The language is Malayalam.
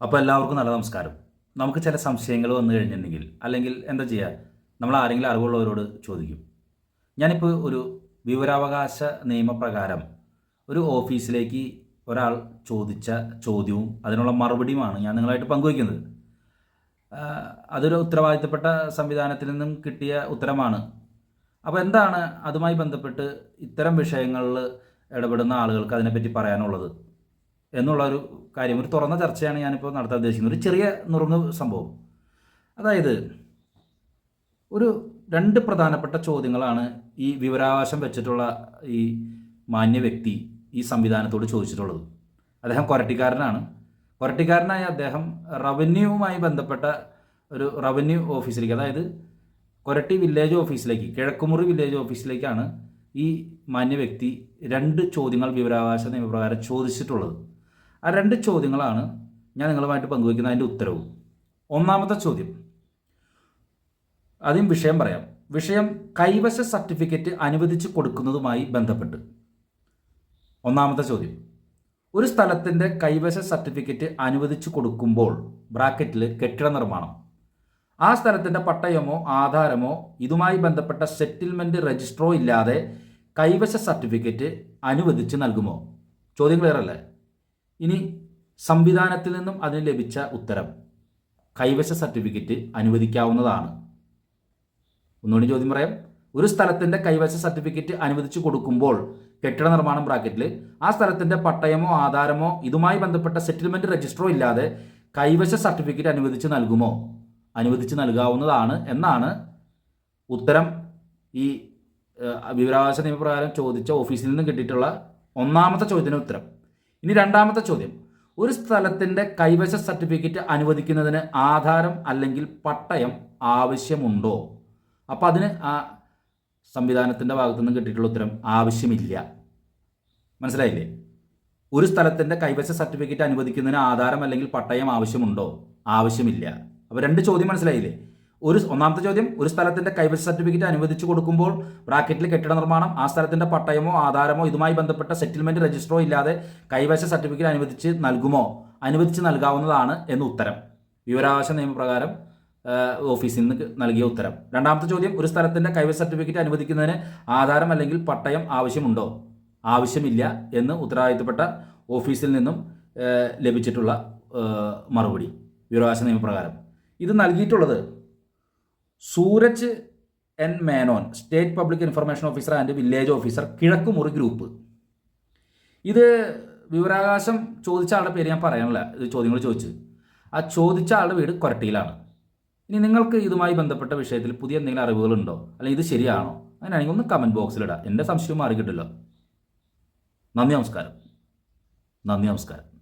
അപ്പോൾ എല്ലാവർക്കും നല്ല നമസ്കാരം. നമുക്ക് ചില സംശയങ്ങൾ വന്നു കഴിഞ്ഞിട്ടുണ്ടെങ്കിൽ അല്ലെങ്കിൽ എന്താ ചെയ്യുക നമ്മൾ ആരെങ്കിലും അറിവുള്ളവരോട് ചോദിക്കും. ഞാനിപ്പോൾ ഒരു വിവരാവകാശ നിയമപ്രകാരം ഒരു ഓഫീസിലേക്ക് ഒരാൾ ചോദിച്ച ചോദ്യവും അതിനുള്ള മറുപടിയുമാണ് ഞാൻ നിങ്ങളായിട്ട് പങ്കുവയ്ക്കുന്നത്. അതൊരു ഉത്തരവാദിത്തപ്പെട്ട സംവിധാനത്തിൽ നിന്നും കിട്ടിയ ഉത്തരമാണ്. അപ്പോൾ എന്താണ് അതുമായി ബന്ധപ്പെട്ട് ഇത്തരം വിഷയങ്ങളിൽ ഇടപെടുന്ന ആളുകൾക്ക് അതിനെപ്പറ്റി പറയാനുള്ളത്? എന്നുള്ള ഒരു കാര്യം. ഒരു തുറന്ന ചർച്ചയാണ് ഞാനിപ്പോൾ നടത്താൻ ഉദ്ദേശിക്കുന്നത്. ഒരു ചെറിയ നുറുങ്ങ് സംഭവം. അതായത് ഒരു രണ്ട് പ്രധാനപ്പെട്ട ചോദ്യങ്ങളാണ് ഈ വിവരാവകാശം വെച്ചിട്ടുള്ള ഈ മാന്യ വ്യക്തി ഈ സംവിധാനത്തോട് ചോദിച്ചിട്ടുള്ളത്. അദ്ദേഹം കൊരട്ടിക്കാരനാണ് കൊരട്ടിക്കാരനായ അദ്ദേഹം റവന്യൂവുമായി ബന്ധപ്പെട്ട ഒരു റവന്യൂ ഓഫീസിലേക്ക് അതായത് കൊരട്ടി വില്ലേജ് ഓഫീസിലേക്ക് കിഴക്കുമുറി വില്ലേജ് ഓഫീസിലേക്കാണ് ഈ മാന്യ വ്യക്തി രണ്ട് ചോദ്യങ്ങൾ വിവരാവകാശ നിയമപ്രകാരം ചോദിച്ചിട്ടുള്ളത്. ആ രണ്ട് ചോദ്യങ്ങളാണ് ഞാൻ നിങ്ങളുമായിട്ട് പങ്കുവയ്ക്കുന്ന അതിന്റെ ഉത്തരവും. ഒന്നാമത്തെ ചോദ്യം. ആദ്യം വിഷയം പറയാം. വിഷയം കൈവശ സർട്ടിഫിക്കറ്റ് അനുവദിച്ച് കൊടുക്കുന്നതുമായി ബന്ധപ്പെട്ട്. ഒന്നാമത്തെ ചോദ്യം. ഒരു സ്ഥലത്തിന്റെ കൈവശ സർട്ടിഫിക്കറ്റ് അനുവദിച്ചു കൊടുക്കുമ്പോൾ ബ്രാക്കറ്റിൽ കെട്ടിട നിർമ്മാണം. ആ സ്ഥലത്തിന്റെ പട്ടയമോ ആധാരമോ ഇതുമായി ബന്ധപ്പെട്ട സെറ്റിൽമെന്റ് രജിസ്റ്ററോ ഇല്ലാതെ കൈവശ സർട്ടിഫിക്കറ്റ് അനുവദിച്ച് നൽകുമോ? ചോദ്യം ക്ലിയർ അല്ലേ? ഇനി സംവിധാനത്തിൽ നിന്നും അതിന് ലഭിച്ച ഉത്തരം. കൈവശ സർട്ടിഫിക്കറ്റ് അനുവദിക്കാവുന്നതാണ്. ഒന്നുകൂടി ചോദ്യം പറയാം. ഒരു സ്ഥലത്തിന്റെ കൈവശ സർട്ടിഫിക്കറ്റ് അനുവദിച്ചു കൊടുക്കുമ്പോൾ കെട്ടിട നിർമ്മാണം ബ്രാക്കറ്റിൽ ആ സ്ഥലത്തിന്റെ പട്ടയമോ ആധാരമോ ഇതുമായി ബന്ധപ്പെട്ട സെറ്റിൽമെന്റ് രജിസ്റ്ററോ ഇല്ലാതെ കൈവശ സർട്ടിഫിക്കറ്റ് അനുവദിച്ച് നൽകുമോ? അനുവദിച്ച് നൽകാവുന്നതാണ് എന്നാണ് ഉത്തരം. ഈ വിവരാവകാശ നിയമപ്രകാരം ചോദിച്ച ഓഫീസിൽ നിന്ന് കിട്ടിയിട്ടുള്ള ഒന്നാമത്തെ ചോദ്യത്തിന് ഉത്തരം. ഇനി രണ്ടാമത്തെ ചോദ്യം. ഒരു സ്ഥലത്തിന്റെ കൈവശ സർട്ടിഫിക്കറ്റ് അനുവദിക്കുന്നതിന് ആധാരം അല്ലെങ്കിൽ പട്ടയം ആവശ്യമുണ്ടോ? അപ്പോൾ അതിന് ആ സംവിധാനത്തിന്റെ ഭാഗത്തു നിന്ന് കിട്ടിയിട്ടുള്ള ഉത്തരം ആവശ്യമില്ല. മനസ്സിലായില്ലേ? ഒരു സ്ഥലത്തിന്റെ കൈവശ സർട്ടിഫിക്കറ്റ് അനുവദിക്കുന്നതിന് ആധാരം അല്ലെങ്കിൽ പട്ടയം ആവശ്യമുണ്ടോ? ആവശ്യമില്ല. അപ്പോൾ രണ്ട് ചോദ്യം മനസ്സിലായില്ലേ? ഒരു ഒന്നാമത്തെ ചോദ്യം ഒരു സ്ഥലത്തിന്റെ കൈവശ സർട്ടിഫിക്കറ്റ് അനുവദിച്ചു കൊടുക്കുമ്പോൾ ബ്രാക്കറ്റിൽ കെട്ടിട നിർമ്മാണം ആ സ്ഥലത്തിന്റെ പട്ടയമോ ആധാരമോ ഇതുമായി ബന്ധപ്പെട്ട സെറ്റിൽമെന്റ് രജിസ്റ്ററോ ഇല്ലാതെ കൈവശ സർട്ടിഫിക്കറ്റ് അനുവദിച്ച് നൽകുമോ? അനുവദിച്ച് നൽകാവുന്നതാണ് എന്ന് ഉത്തരം. വിവരാവകാശ നിയമപ്രകാരം ഓഫീസിൽ നിന്ന് നൽകിയ ഉത്തരം. രണ്ടാമത്തെ ചോദ്യം ഒരു സ്ഥലത്തിന്റെ കൈവശ സർട്ടിഫിക്കറ്റ് അനുവദിക്കുന്നതിന് ആധാരം അല്ലെങ്കിൽ പട്ടയം ആവശ്യമുണ്ടോ? ആവശ്യമില്ല എന്ന് ഉത്തരവാദിത്തപ്പെട്ട ഓഫീസിൽ നിന്നും ലഭിച്ചിട്ടുള്ള മറുപടി. വിവരാവകാശ നിയമപ്രകാരം. ഇത് നൽകിയിട്ടുള്ളത് Sooraj N Menon state public information officer and village officer Kizhakkumuri group. ഇത് വിവരാവകാശം ചോദിച്ച ആളുടെ പേര് ഞാൻ പറയാനില്ല ഇത് ചോദ്യങ്ങൾ ചോദിച്ച്. ആ ചോദിച്ച ആളുടെ വീട് കൊരട്ടിയിലാണ്. ഇനി നിങ്ങൾക്ക് ഇതുമായി ബന്ധപ്പെട്ട വിഷയത്തിൽ പുതിയ എന്തെങ്കിലും അറിവുകളുണ്ടോ? അല്ലെങ്കിൽ ഇത് ശരിയാണോ? അങ്ങനെയാണെങ്കിൽ ഒന്ന് കമന്റ് ബോക്സിലിടാം എന്റെ സംശയം മാറി കിട്ടില്ല നന്ദി നമസ്കാരം. നന്ദി നമസ്കാരം.